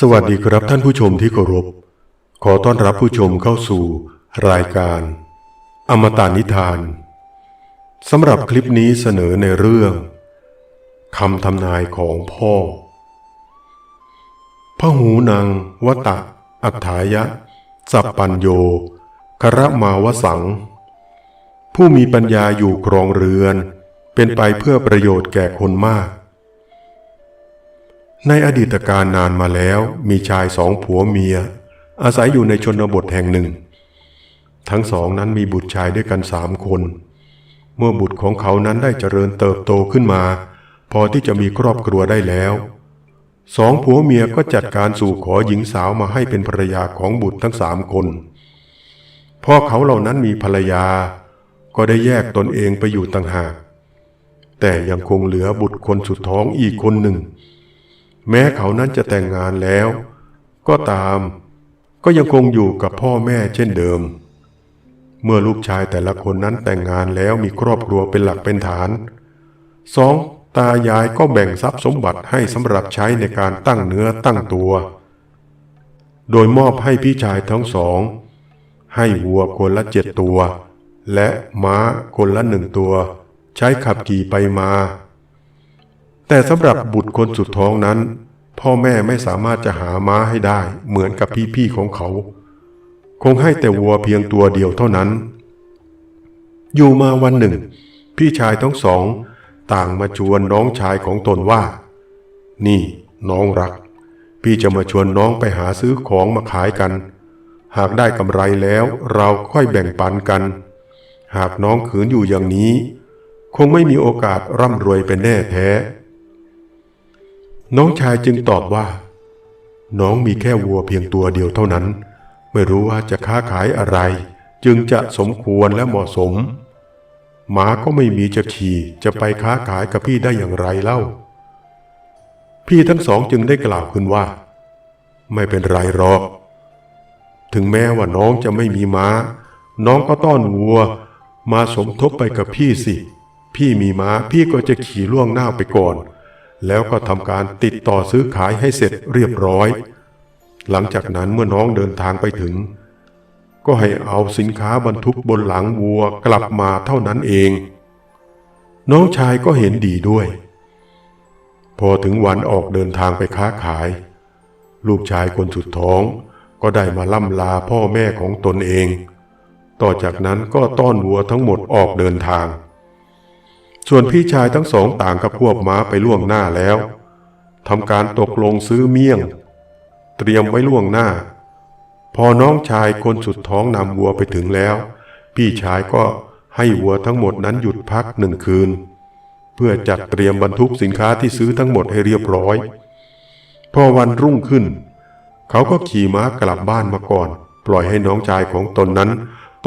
สวัสดีครับท่านผู้ชมที่เคารพ ขอต้อนรับผู้ชมเข้าสู่ รายการ อมตะนิทานสำหรับคลิปนี้เสนอในเรื่องคำทำนายของพ่อพระหูนางวตะ อัฏฐายะ สัปปัญโยคระมาวสัง ผู้มีปัญญาอยู่ครองเรือน เป็นไปเพื่อประโยชน์แก่คนมาก ในอดีตการนานมาแล้วมีชายสองผัวเมีย อาศัยอยู่ในชนบทแห่งหนึ่ง ทั้งสองนั้นมีบุตรชายด้วยกันสามคน เมื่อบุตรของเขานั้นได้เจริญเติบโตขึ้นมา พอที่จะมีครอบครัวได้แล้ว สองผัวเมียก็จัดการสู่ขอหญิงสาวมาให้เป็นภรรยาของบุตรทั้งสามคนพอเขาเหล่านั้นมีภรรยา ก็ได้แยกตนเองไปอยู่ต่างหากแต่ยังคงเหลือบุตรคนสุดท้องอีกคนหนึ่ง แม้เขานั้นจะแต่งงานแล้ว ก็ตาม ก็ยังคงอยู่กับพ่อแม่เช่นเดิม เมื่อลูกชายแต่ละคนนั้นแต่งงานแล้วมีครอบครัวเป็นหลักเป็นฐานสองตายายก็แบ่งทรัพย์สมบัติให้สำหรับใช้ในการตั้งเนื้อตั้งตัว โดยมอบให้พี่ชายทั้งสอง ให้วัวคนละเจ็ดตัว และม้าคนละหนึ่งตัว ใช้ขับขี่ไปมา แต่สำหรับบุตรคนสุดท้องนั้น พ่อแม่ไม่สามารถจะหาม้าให้ได้เหมือนกับพี่ๆของเขา คงให้แต่วัวเพียงตัวเดียวเท่านั้น อยู่มาวันหนึ่ง พี่ชายทั้งสอง ต่างมาชวนน้องชายของตนว่า นี่น้องรัก พี่จะมาชวนน้องไปหาซื้อของมาขายกัน หากได้กำไรแล้วเราค่อยแบ่งปันกัน หากน้องขืนอยู่อย่างนี้ คงไม่มีโอกาสร่ำรวยเป็นแน่แท้ น้องชายจึงตอบว่า น้องมีแค่วัวเพียงตัวเดียวเท่านั้น ไม่รู้ว่าจะค้าขายอะไร จึงจะสมควรและเหมาะสมหมาก็ไม่มีจะขี่จะไปค้าขายกับพี่ได้อย่างไรเล่า พี่ทั้งสองจึงได้กล่าวขึ้นว่า ไม่เป็นไรหรอก ถึงแม้ว่าน้องจะไม่มีม้า น้องก็ต้อนวัว มาสมทบไปกับพี่สิ พี่มีม้าพี่ก็จะขี่ล่วงหน้าไปก่อน แล้วก็ทำการติดต่อซื้อขายให้เสร็จเรียบร้อย หลังจากนั้นเมื่อน้องเดินทางไปถึง ก็ให้เอาสินค้าบรรทุกบนหลังวัวกลับมาเท่านั้นเอง น้องชายก็เห็นดีด้วย พอถึงวันออกเดินทางไปค้าขาย ลูกชายคนสุดท้องก็ได้มาล่ำลาพ่อแม่ของตนเอง ต่อจากนั้นก็ต้อนวัวทั้งหมดออกเดินทาง ส่วนพี่ชายทั้งสองต่างกับพวกม้าไปล่วงหน้าแล้วทำการตกลงซื้อเมี่ยง เตรียมไว้ล่วงหน้า พอน้องชายคนสุดท้องนำวัวไปถึงแล้ว พี่ชายก็ให้วัวทั้งหมดนั้นหยุดพักหนึ่งคืน เพื่อจัดเตรียมบรรทุกสินค้าที่ซื้อทั้งหมดให้เรียบร้อย พอวันรุ่งขึ้น เขาก็ขี่ม้ากลับบ้านมาก่อน ปล่อยให้น้องชายของตนนั้น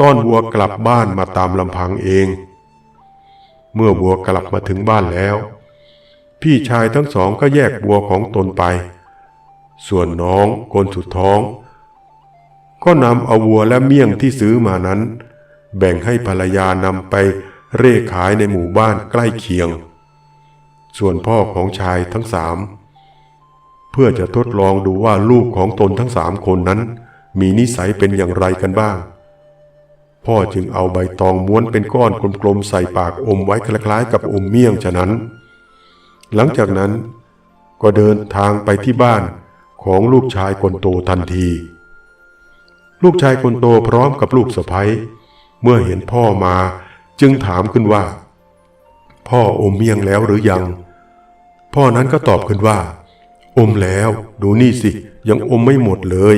ต้อนวัวกลับบ้านมาตามลำพังเอง เมื่อวัวกลับมาถึงบ้านแล้ว พี่ชายทั้งสองก็แยกวัวของตนไป ส่วนน้องคนสุดท้อง ก็นำเอาวัวและเมี่ยงที่ซื้อมานั้น แบ่งให้ภรรยานำไปเร่ขายในหมู่บ้านใกล้เคียง ส่วนพ่อของชายทั้งสามเพื่อจะทดลองดูว่าลูกของตนทั้งสามคนนั้น มีนิสัยเป็นอย่างไรกันบ้าง พ่อจึงเอาใบตองม้วนเป็นก้อนกลมๆใส่ปากอมไว้คล้ายๆกับอมเมี่ยงฉะนั้น หลังจากนั้นก็เดินทางไปที่บ้านของลูกชายคนโตทันที ลูกชายคนโตพร้อมกับลูกสะใภ้เมื่อเห็นพ่อมาจึงถามขึ้นว่า พ่ออมเมี่ยงแล้วหรือยัง พ่อนั้นก็ตอบขึ้นว่า อมแล้วดูนี่สิยังอมไม่หมดเลย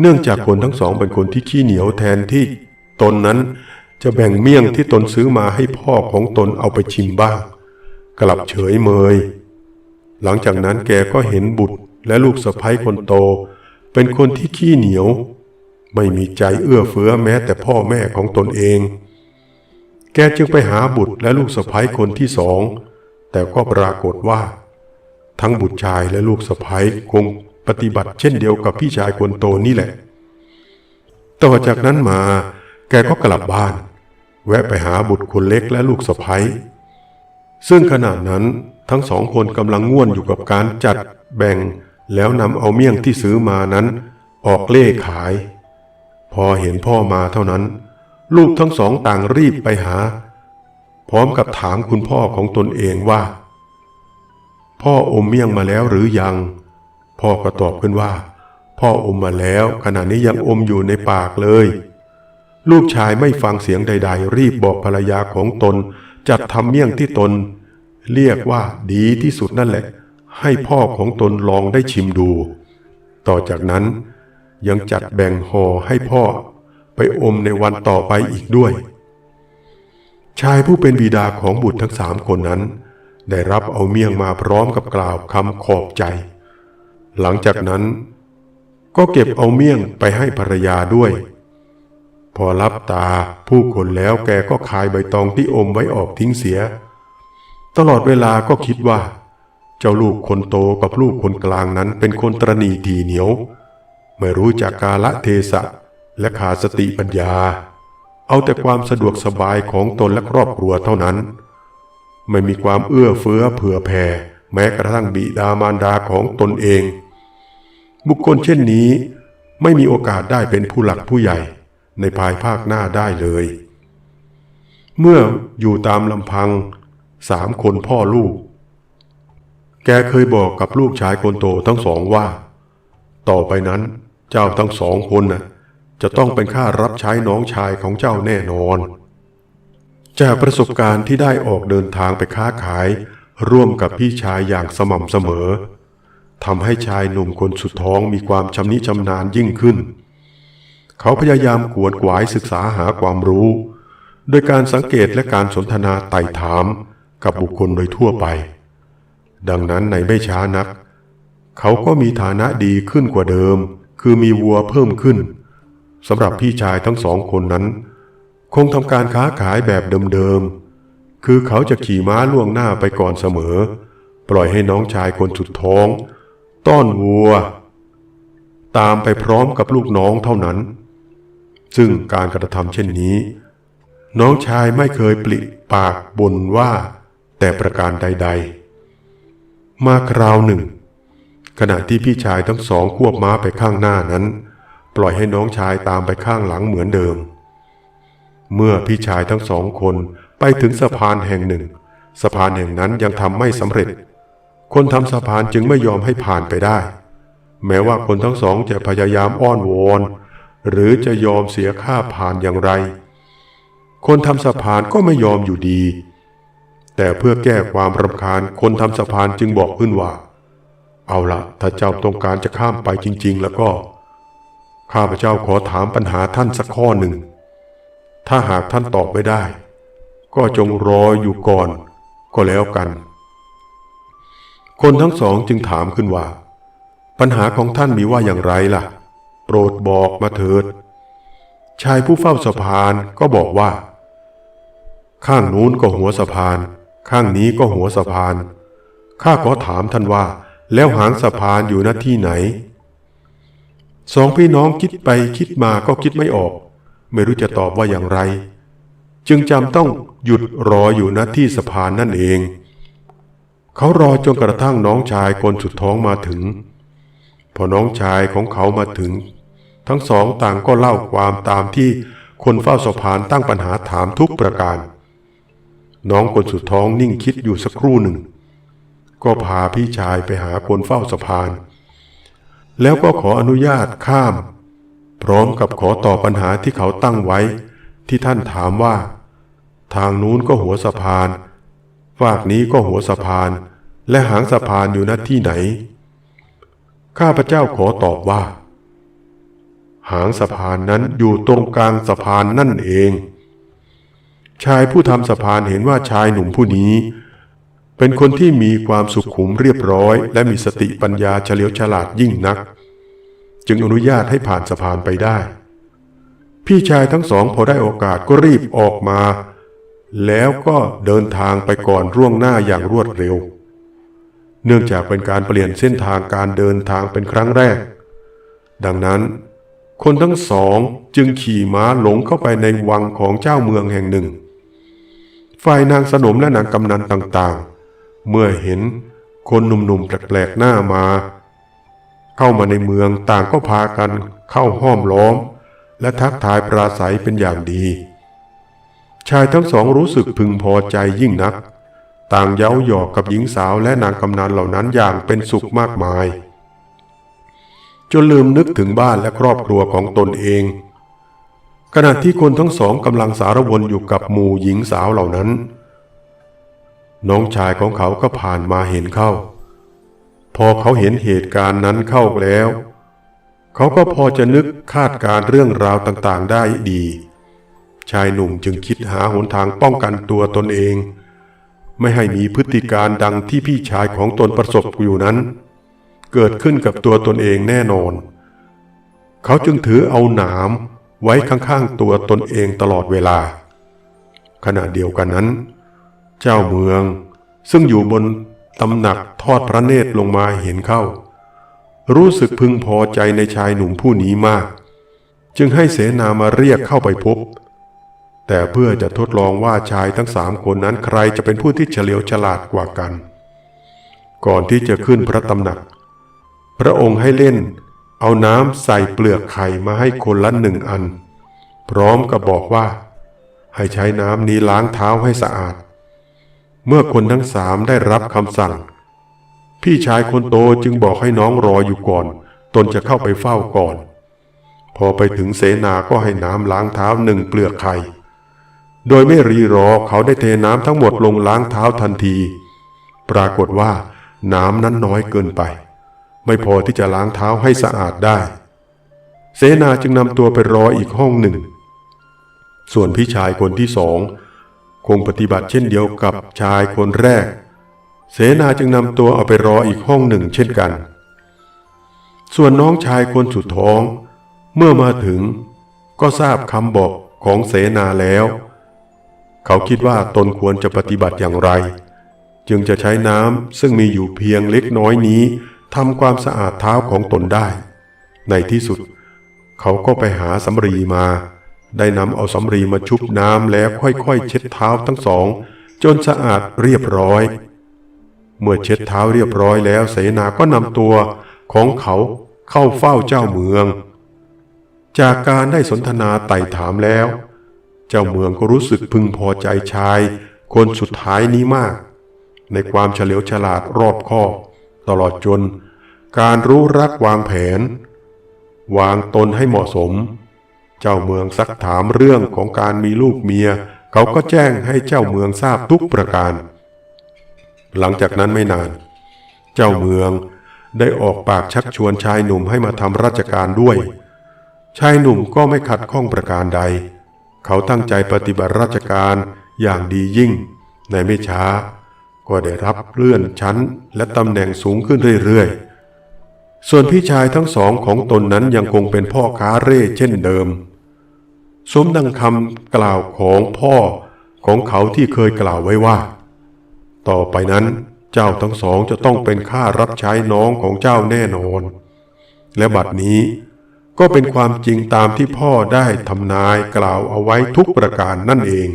เนื่องจากคนทั้งสองเป็นคนที่ขี้เหนียวแทนที่ตนนั้นจะแบ่งเมี่ยงที่ตนซื้อมาให้พ่อของตนเอาไปชิมบ้าง กลับเฉยเมย หลังจากนั้นแกก็เห็นบุตรและลูกสะใภ้คนโต เป็นคนที่ขี้เหนียว ไม่มีใจเอื้อเฟื้อแม้แต่พ่อแม่ของตนเอง แกจึงไปหาบุตรและลูกสะใภ้คนที่สอง แต่ก็ปรากฏว่า ทั้งบุตรชายและลูกสะใภ้คง ปฏิบัติเช่นเดียวกับพี่ชายคนโตนี่แหละ ต่อจากนั้นมา แกก็กลับบ้าน แวะไปหาบุตรคนเล็กและลูกสะใภ้ซึ่งขณะนั้นทั้งสองคนกำลังง่วนอยู่กับการจัดแบ่งแล้วนำเอาเมี่ยงที่ซื้อมานั้น ออกเล่ขาย พอเห็นพ่อมาเท่านั้น ลูกทั้งสองต่างรีบไปหา พร้อมกับถามคุณพ่อของตนเองว่า พ่ออมเมี่ยงมาแล้วหรือยัง พ่อก็ตอบขึ้นว่า พ่ออมมาแล้วขณะนี้ยังอมอยู่ในปากเลย ลูกชายไม่ฟังเสียงใด ๆ รีบบอกภรรยาของตน จัดทำเมี่ยงที่ตน เรียกว่าดีที่สุดนั่นแหละ ให้พ่อของตนลองได้ชิมดู ต่อจากนั้นยังจัดแบ่งห่อให้พ่อ ไปอมในวันต่อไปอีกด้วย ชายผู้เป็นบิดาของบุตรทั้งสามคนนั้น ได้รับเอาเมี่ยงมาพร้อมกับกล่าวคำขอบใจ หลังจากนั้น ก็เก็บเอาเมี่ยงไปให้ภรรยาด้วย พอรับตาผู้คนแล้วแกก็คายใบตองที่อมไว้ออกทิ้งเสีย ตลอดเวลาก็คิดว่า เจ้าลูกคนโตกับลูกคนกลางนั้นเป็นคนตรณีทีเหนียว ไม่รู้จักกาละเทศะและขาดสติปัญญา เอาแต่ความสะดวกสบายของตนและครอบครัวเท่านั้น ไม่มีความเอื้อเฟื้อเผื่อแผ่แม้กระทั่งบิดามารดาของตนเอง บุคคลเช่นนี้ไม่มีโอกาสได้เป็นผู้หลักผู้ใหญ่ในภายภาคหน้าได้เลย เมื่ออยู่ตามลำพังสามคนพ่อลูก แกเคยบอกกับลูกชายคนโตทั้งสองว่า ต่อไปนั้นเจ้าทั้งสองคนน่ะจะต้องเป็นข้ารับใช้น้องชายของเจ้าแน่นอน จากประสบการณ์ที่ได้ออกเดินทางไปค้าขาย ร่วมกับพี่ชายอย่างสม่ำเสมอ ทำให้ชายหนุ่มคนสุดท้องมีความชำนิชำนาญยิ่งขึ้น เขาพยายามขวนขวายศึกษาหาความรู้ โดยการสังเกตและการสนทนาไต่ถามกับบุคคลโดยทั่วไป ดังนั้นในไม่ช้านัก เขาก็มีฐานะดีขึ้นกว่าเดิม คือมีวัวเพิ่มขึ้นสำหรับพี่ชายทั้งสองคนนั้น คงทำการค้าขายแบบเดิมๆ คือเขาจะขี่ม้าล่วงหน้าไปก่อนเสมอ ปล่อยให้น้องชายคนสุดท้อง ต้อนวัว ตามไปพร้อมกับลูกน้องเท่านั้น ซึ่งการกระทำเช่นนี้ น้องชายไม่เคยปลิปากบ่นว่า แต่ประการใด ๆ มาคราวหนึ่ง ขณะที่พี่ชายทั้งสองควบม้าไปข้างหน้านั้น ปล่อยให้น้องชายตามไปข้างหลังเหมือนเดิม เมื่อพี่ชายทั้งสองคนไปถึงสะพานแห่งหนึ่ง สะพานแห่งนั้นยังทำไม่สำเร็จ คนทำสะพานจึงไม่ยอมให้ผ่านไปได้ แม้ว่าคนทั้งสองจะพยายามอ้อนวอนหรือจะยอมเสียค่าผ่านอย่างไร คนทำสะพานก็ไม่ยอมอยู่ดี แต่เพื่อแก้ความรำคาญคนทำสะพานจึงบอกขึ้นว่า เอาละถ้าเจ้าต้องการจะข้ามไปจริง ๆ แล้วก็ ข้าพเจ้าขอถามปัญหาท่านสักข้อหนึ่ง ถ้าหากท่านตอบไม่ได้ ก็จงรออยู่ก่อน ก็แล้วกัน คนทั้งสองจึงถามขึ้นว่า ปัญหาของท่านมีว่าอย่างไรล่ะ โปรดบอกมาเถิด ชายผู้เฝ้าสะพานก็บอกว่า ข้างนู้นก็หัวสะพาน ข้างนี้ก็หัวสะพาน ข้าขอถามท่านว่า แล้วหางสะพานอยู่ณที่ไหน สองพี่น้องคิดไปคิดมาก็คิดไม่ออก ไม่รู้จะตอบว่าอย่างไร จึงจำต้องหยุดรออยู่ณที่สะพานนั่นเอง เขารอจนกระทั่งน้องชายคนสุดท้องมาถึง พอน้องชายของเขามาถึง ทั้งสองต่างก็เล่าความตามที่คนเฝ้าสะพานตั้งปัญหาถามทุกประการ น้องคนสุดท้องนิ่งคิดอยู่สักครู่หนึ่ง ก็พาพี่ชายไปหาคนเฝ้าสะพาน แล้วก็ขออนุญาตข้าม พร้อมกับขอตอบปัญหาที่เขาตั้งไว้ ที่ท่านถามว่า ทางนู้นก็หัวสะพาน ฝากนี้ก็หัวสะพาน และหางสะพานอยู่ณที่ไหน ข้าพเจ้าขอตอบว่า หางสะพานนั้นอยู่ตรงกลางสะพานนั่นเอง ชายผู้ทำสะพานเห็นว่าชายหนุ่มผู้นี้ เป็นคนที่มีความสุขุมเรียบร้อย และมีสติปัญญาเฉลียวฉลาดยิ่งนัก จึงอนุญาตให้ผ่านสะพานไปได้ พี่ชายทั้งสองพอได้โอกาสก็รีบออกมา แล้วก็เดินทางไปก่อนร่วงหน้าอย่างรวดเร็ว เนื่องจากเป็นการเปลี่ยนเส้นทางการเดินทางเป็นครั้งแรก ดังนั้น คนทั้งสองจึงขี่ม้าหลงเข้าไปในวังของเจ้าเมืองแห่งหนึ่ง ฝ่ายนางสนมและนางกำนันต่างๆ เมื่อเห็นคนหนุ่มๆแปลกๆหน้ามา เข้ามาในเมืองต่างก็พากันเข้าห้อมล้อม และทักทายปราศัยเป็นอย่างดี ชายทั้งสองรู้สึกพึงพอใจยิ่งนัก ต่างเย้าหยอกกับหญิงสาวและนางกำนันเหล่านั้นอย่างเป็นสุขมากมาย จนลืมนึกถึงบ้านและครอบครัวของตนเอง ขณะที่คนทั้งสองกำลังสารวนอยู่กับหมู่หญิงสาวเหล่านั้น น้องชายของเขาก็ผ่านมาเห็นเข้า พอเขาเห็นเหตุการณ์นั้นเข้าแล้ว เขาก็พอจะนึกคาดการเรื่องราวต่างๆ ได้ดี ชายหนุ่มจึงคิดหาหนทางป้องกันตัวตนเอง ไม่ให้มีพฤติการดังที่พี่ชายของตนประสบอยู่นั้น เกิดขึ้นกับตัวตนเองแน่นอน เขาจึงถือเอาหนามไว้ข้างๆตัวตนเองตลอดเวลา ขณะเดียวกันนั้น เจ้าเมืองซึ่งอยู่บนตำหนักทอดพระเนตรลงมาเห็นเข้า รู้สึกพึงพอใจในชายหนุ่มผู้นี้มาก จึงให้เสนามาเรียกเข้าไปพบ แต่เพื่อจะทดลองว่าชายทั้งสามคนนั้นใครจะเป็นผู้ที่เฉลียวฉลาดกว่ากัน ก่อนที่จะขึ้นพระตำหนัก พระองค์ให้เล่น เอาน้ำใส่เปลือกไข่มาให้คนละหนึ่งอัน พร้อมกับบอกว่า ให้ใช้น้ำนี้ล้างเท้าให้สะอาด เมื่อคนทั้งสามได้รับคำสั่ง พี่ชายคนโตจึงบอกให้น้องรออยู่ก่อน ตนจะเข้าไปเฝ้าก่อน พอไปถึงเสนาก็ให้น้ำล้างเท้าหนึ่งเปลือกไข่ โดยไม่รีรอเขาได้เทน้ำทั้งหมดลงล้างเท้าทันที ปรากฏว่าน้ำนั้นน้อยเกินไป ไม่พอที่จะล้างเท้าให้สะอาดได้ เสนาจึงนำตัวไปรออีกห้องหนึ่ง ส่วนพี่ชายคนที่สองคงปฏิบัติเช่นเดียวกับชายคนแรก เสนาจึงนำตัวเอาไปรออีกห้องหนึ่งเช่นกัน ส่วนน้องชายคนสุดท้อง เมื่อมาถึงก็ทราบคำบอกของเสนาแล้ว เขาคิดว่าตนควรจะปฏิบัติอย่างไร จึงจะใช้น้ำซึ่งมีอยู่เพียงเล็กน้อยนี้ทำความสะอาดเท้าของตนได้ ในที่สุด เขาก็ไปหาสำรีมา ได้นำเอาสำรีมาชุบน้ำแล้วค่อยๆ เช็ดเท้าทั้งสอง จนสะอาดเรียบร้อย เมื่อเช็ดเท้าเรียบร้อยแล้วเสนาก็นำตัวของเขาเข้าเฝ้าเจ้าเมือง จากการได้สนทนาไต่ถามแล้ว เจ้าเมืองก็รู้สึกพึงพอใจชาย คนสุดท้ายนี้มาก ในความเฉลียวฉลาดรอบคอบตลอดจน การรู้รักวางแผน วางตนให้เหมาะสม เจ้าเมืองซักถามเรื่องของการมีลูกเมีย เขาก็แจ้งให้เจ้าเมืองทราบทุกประการ หลังจากนั้นไม่นาน เจ้าเมืองได้ออกปากชักชวนชายหนุ่มให้มาทำราชการด้วย ชายหนุ่มก็ไม่ขัดข้องประการใด เขาตั้งใจปฏิบัติราชการอย่างดียิ่ง ในไม่ช้า ก็ได้รับเลื่อนชั้นและตำแหน่งสูงขึ้นเรื่อยๆ ส่วนพี่ชายทั้งสองของตนนั้นยังคงเป็นพ่อค้าเร่เช่นเดิม สมดังคำกล่าวของพ่อของเขาที่เคยกล่าวไว้ว่า ต่อไปนั้นเจ้าทั้งสองจะต้องเป็นข้ารับใช้น้องของเจ้าแน่นอน และบัดนี้ ก็เป็นความจริงตามที่พ่อได้ทำนายกล่าวเอาไว้ทุกประการนั่นเอง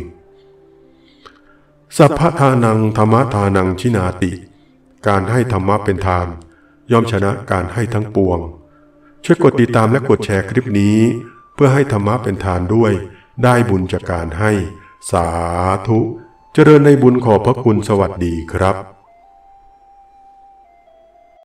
สัพพทานังธรรมทานังชินาติ การให้ธรรมะเป็นทาน ย่อมชนะการให้ทั้งปวง ช่วยกดติดตามและกดแชร์คลิปนี้ เพื่อให้ธรรมะเป็นทานด้วย ได้บุญจากการให้ สาธุ เจริญในบุญขอบพระคุณสวัสดีครับ